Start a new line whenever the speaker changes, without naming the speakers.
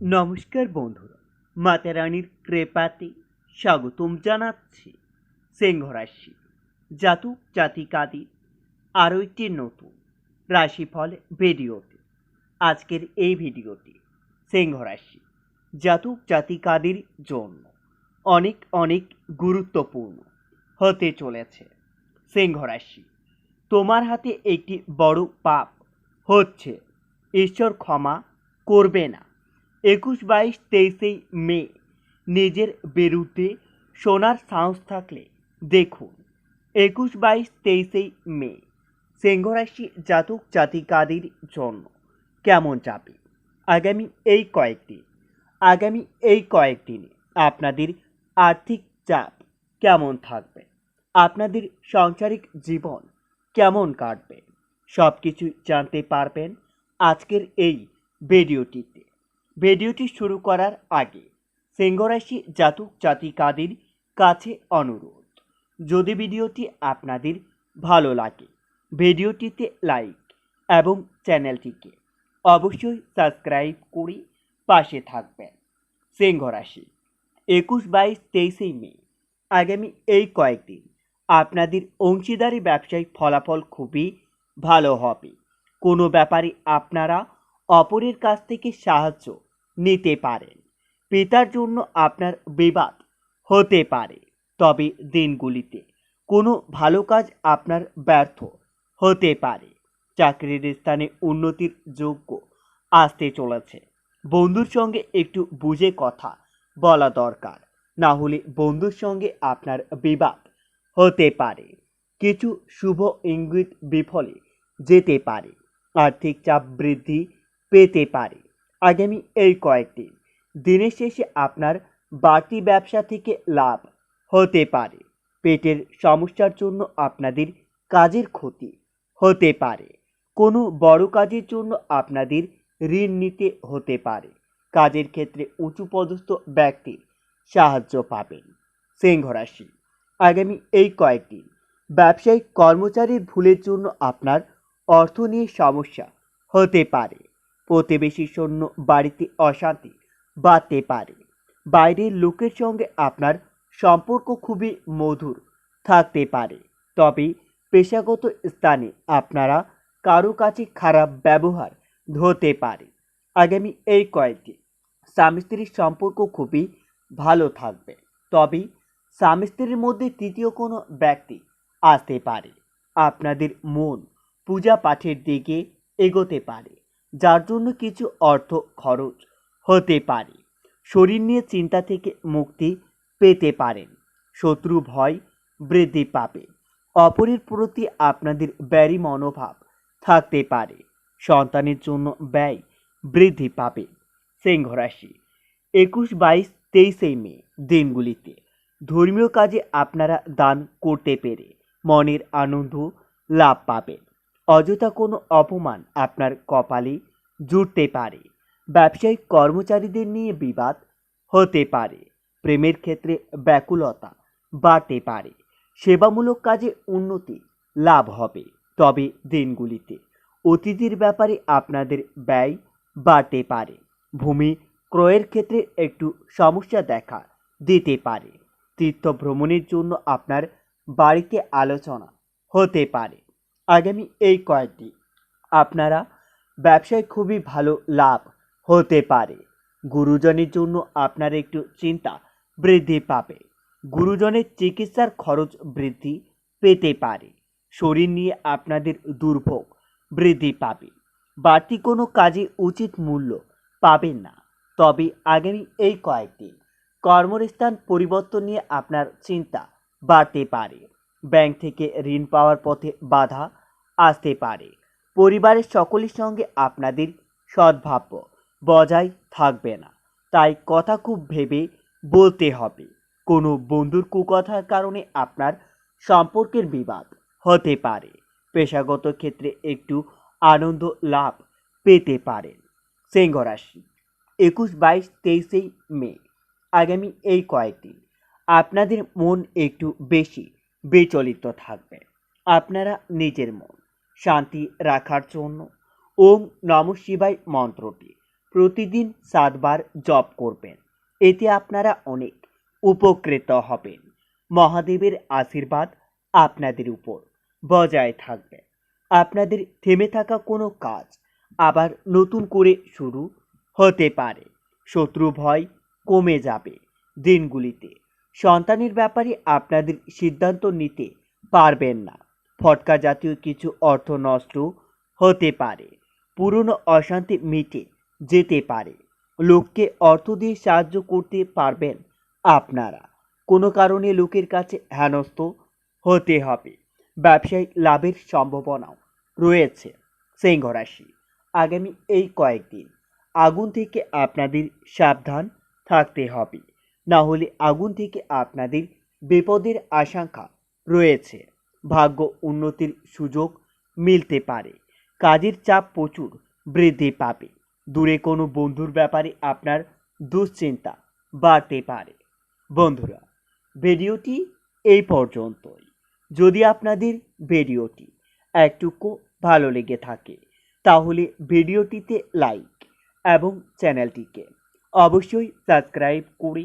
নমস্কার বন্ধুরা, মাতা রানীর কৃপাতে স্বাগতম জানাচ্ছি সিংহ রাশি জাতক জাতিকাদি আরও একটি নতুন রাশিফল ভিডিওতে। আজকের এই ভিডিওটি সিংহ রাশি জাতক জাতিকাদের জন্য অনেক অনেক গুরুত্বপূর্ণ হতে চলেছে সিংহ রাশি তোমার হাতে একটি বড় পাপ হচ্ছে, ঈশ্বর ক্ষমা করবে না। একুশ বাইশ তেইশেই মে, নিজের বিরুদ্ধে শোনার সাহস থাকলে। দেখুন, একুশ বাইশ তেইশেই মে, সিংহরাশি জাতক জাতিকাদের জন্য কেমন যাবে? আগামী এই কয়েকদিন, আগামী এই কয়েকদিনে আপনাদের আর্থিক চাপ কেমন থাকবে? আপনাদের সাংসারিক জীবন কেমন কাটবে? সব কিছু জানতে পারবেন আজকের এই ভিডিওটিতে। ভিডিওটি শুরু করার আগে সিংহরাশি জাতক জাতিকাদের কাছে অনুরোধ। যদি ভিডিওটি আপনাদের ভালো লাগে, ভিডিওটিতে লাইক এবং চ্যানেলটিকে অবশ্যই সাবস্ক্রাইব করে পাশে থাকবেন। সিংহরাশি, একুশ বাইশ তেইশে মে, আগামী এই কয়েকদিন আপনাদের অংশীদারি ব্যবসায়িক ফলাফল খুবই ভালো হবে। কোনো ব্যাপারে আপনারা অপরের কাছ থেকে সাহায্য নিতে পারেন। পিতার জন্য আপনার বিবাদ হতে পারে। তবে দিনগুলিতে কোনো ভালো কাজ আপনার ব্যর্থ হতে পারে। চাকরির স্থানে উন্নতির যোগ্য আসতে চলেছে। বন্ধুর সঙ্গে একটু বুঝে কথা বলা দরকার। না হলে বন্ধুর সঙ্গে আপনার বিবাদ হতে পারে। কিছু শুভ ইঙ্গিত বিফলে যেতে পারে। আর্থিক চাপ বৃদ্ধি পেতে পারে। আগামী এই কয়েকটি দিনের শেষে আপনার বাড়তি ব্যবসা থেকে লাভ হতে পারে। পেটের সমস্যার জন্য আপনাদের কাজের ক্ষতি হতে পারে। কোনো বড় কাজের জন্য আপনাদের ঋণ নিতে হতে পারে। কাজের ক্ষেত্রে উঁচু পদস্থ ব্যক্তির সাহায্য পাবেন। সিংহ রাশি, আগামী এই কয়েকটি ব্যবসায়িক কর্মচারীর ভুলের জন্য আপনার অর্থ নিয়ে সমস্যা হতে পারে। প্রতিবেশীর সৈন্য বাড়িতে অশান্তি বাড়তে পারে। বাইরের লোকের সঙ্গে আপনার সম্পর্ক খুবই মধুর থাকতে পারে। তবে পেশাগত স্থানে আপনারা কারও কাছে খারাপ ব্যবহার হতে পারে। আগামী এই কয়েকটি স্বামী স্ত্রীর সম্পর্ক খুবই ভালো থাকবে। তবে স্বামী স্ত্রীর মধ্যে তৃতীয় কোনো ব্যক্তি আসতে পারে। আপনাদের মন পূজা পাঠের দিকে এগোতে পারে। যার জন্য কিছু অর্থ খরচ হতে পারে। শরীর নিয়ে চিন্তা থেকে মুক্তি পেতে পারেন। শত্রু ভয় বৃদ্ধি পাবে। অপরের প্রতি আপনাদের ব্যয়ী মনোভাব থাকতে পারে। সন্তানের জন্য ব্যয় বৃদ্ধি পাবে। সিংহ রাশি, একুশ, বাইশ, তেইশে মে দিনগুলিতে ধর্মীয় কাজে আপনারা দান করতে পেরে মনের আনন্দ লাভ পাবেন। অযথা কোনো অপমান আপনার কপালে জুটতে পারে। ব্যবসায়িক কর্মচারীদের নিয়ে বিবাদ হতে পারে। প্রেমের ক্ষেত্রে ব্যাকুলতা বাড়তে পারে। সেবামূলক কাজে উন্নতি লাভ হবে। তবে দিনগুলিতে অতিথির ব্যাপারে আপনাদের ব্যয় বাড়তে পারে। ভূমি ক্রয়ের ক্ষেত্রে একটু সমস্যা দেখা দিতে পারে। তীর্থ ভ্রমণের জন্য আপনার বাড়িতে আলোচনা হতে পারে। আগামী এই কয়েকটি। আপনারা ব্যবসায় খুবই ভালো লাভ হতে পারে। গুরুজনের জন্য আপনার একটু চিন্তা বৃদ্ধি পাবে। গুরুজনের চিকিৎসার খরচ বৃদ্ধি পেতে পারে। শরীর নিয়ে আপনাদের দুর্ভোগ বৃদ্ধি পাবে। বাড়তি কোনো কাজে উচিত মূল্য পাবেন না। তবে আগামী এই কয়েকদিন কর্মস্থান পরিবর্তন নিয়ে আপনার চিন্তা বাড়তে পারে। ব্যাংক থেকে ঋণ পাওয়ার পথে বাধা আসতে পারে। পরিবারের সকলের সঙ্গে আপনাদের সদ্ভাব্য বজায় থাকবে না। তাই কথা খুব ভেবে বলতে হবে, কোনো বন্ধুর কুকথার কারণে আপনার সম্পর্কের বিবাদ হতে পারে। পেশাগত ক্ষেত্রে একটু আনন্দ লাভ পেতে পারেন। সিংহ রাশি, একুশ, বাইশ, তেইশেই মে, আগামী এই কয়েকদিন। আপনাদের মন একটু বেশি বিচলিত থাকবে আপনারা নিজের মন শান্তি রাখার জন্য ওম নম শিবায় মন্ত্রটি প্রতিদিন সাতবার জপ করবেন। এতে আপনারা অনেক উপকৃত হবেন। মহাদেবের আশীর্বাদ আপনাদের উপর বজায় থাকবে। আপনাদের থেমে থাকা কোনো কাজ আবার নতুন করে শুরু হতে পারে। শত্রু ভয় কমে যাবে দিনগুলিতে। সন্তানের ব্যাপারে আপনাদের সিদ্ধান্ত নিতে পারবেন না। ফটকা জাতীয় কিছু অর্থ নষ্ট হতে পারে, পুরনো অশান্তি মিটে যেতে পারে। লোককে অর্থ দিয়ে সাহায্য করতে পারবেন আপনারা। কোনো কারণে লোকের কাছে হেনস্থ হতে হবে। ব্যবসায়িক লাভের সম্ভাবনাও রয়েছে। সিংহ রাশি, আগামী এই কয়েকদিন আগুন থেকে আপনাদের সাবধান থাকতে হবে। না হলে আগুন থেকে আপনাদের বিপদের আশঙ্কা রয়েছে। ভাগ্য উন্নতির সুযোগ মিলতে পারে। কাজের চাপ প্রচুর বৃদ্ধি পাবে। দূরে কোনো বন্ধুর ব্যাপারে আপনার দুশ্চিন্তা বাড়তে পারে। বন্ধুরা, ভিডিওটি এই পর্যন্তই। যদি আপনাদের ভিডিওটি একটুকু ভালো লেগে থাকে, তাহলে ভিডিওটিতে লাইক এবং চ্যানেলটিকে অবশ্যই সাবস্ক্রাইব করে